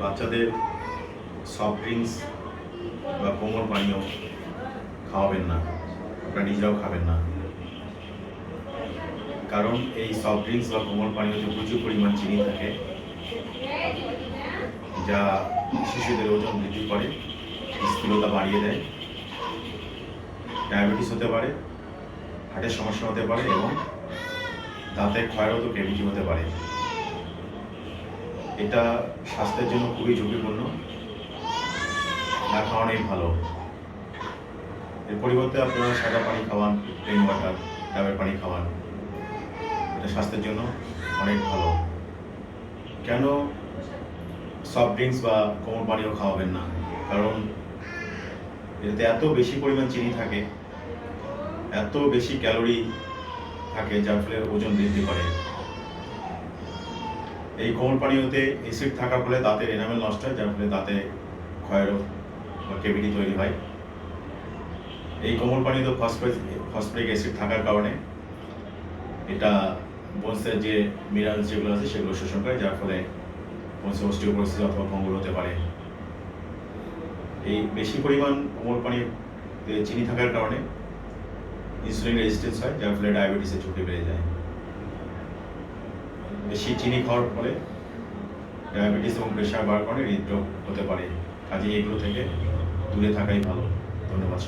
বাচ্চাদের soft drinks বা কোমল পানীয় খাওয়াবেন না, আপনারা নিজেরাও খাবেন না। কারণ এই সফট ড্রিঙ্কস বা কোমল পানীয়তে প্রচুর পরিমাণ চিনি থাকে, যা শিশুদের ওজন বৃদ্ধি করে, স্থূলতা বাড়িয়ে দেয় ডায়াবেটিস হতে পারে হার্টের সমস্যা হতে পারে এবং দাঁতের ক্ষয়রত ক্যাভিটি হতে পারে। এটা স্বাস্থ্যের জন্য খুবই ঝুঁকিপূর্ণ। না খাওয়ানোই ভালো। এর পরিবর্তে আপনারা সাদা পানি খাওয়ান প্লেন ওয়াটার ডাবের পানি খাওয়ান। এটা স্বাস্থ্যের জন্য অনেক ভালো। কেন সফট ড্রিঙ্কস বা কোমল পানীয় খাওয়াবেন না? কারণ এতে এত বেশি পরিমাণ চিনি থাকে এত বেশি ক্যালোরি থাকে যার ফলে ওজন বৃদ্ধি করে। এই কোমল পানীয়তে অ্যাসিড থাকার ফলে দাঁতের এনামেল নষ্ট হয়, যার ফলে দাঁতে ক্ষয়ের বা কেভিটি তৈরি হয়। এই কোমল পানীয়তে ফসফরিক ফসফরিক অ্যাসিড থাকার কারণে এটা বংশের যে মিনারেলস যেগুলো আছে সেগুলো শোষণ করে, যার ফলে বংশে অস্টিওপোরোসিস অথবা ভঙ্গুর হতে পারে। এই বেশি পরিমাণ কোমল পানিতে চিনি থাকার কারণে ইনসুলিন রেজিস্ট্যান্স হয়, যার ফলে ডায়াবেটিসের ঝুঁকি বেড়ে যায়। বেশি চিনি খাওয়ার ফলে ডায়াবেটিস এবং প্রেশার বার করে হৃদরোগ হতে পারে। কাজে এগুলো থেকে দূরে থাকাই ভালো। ধন্যবাদ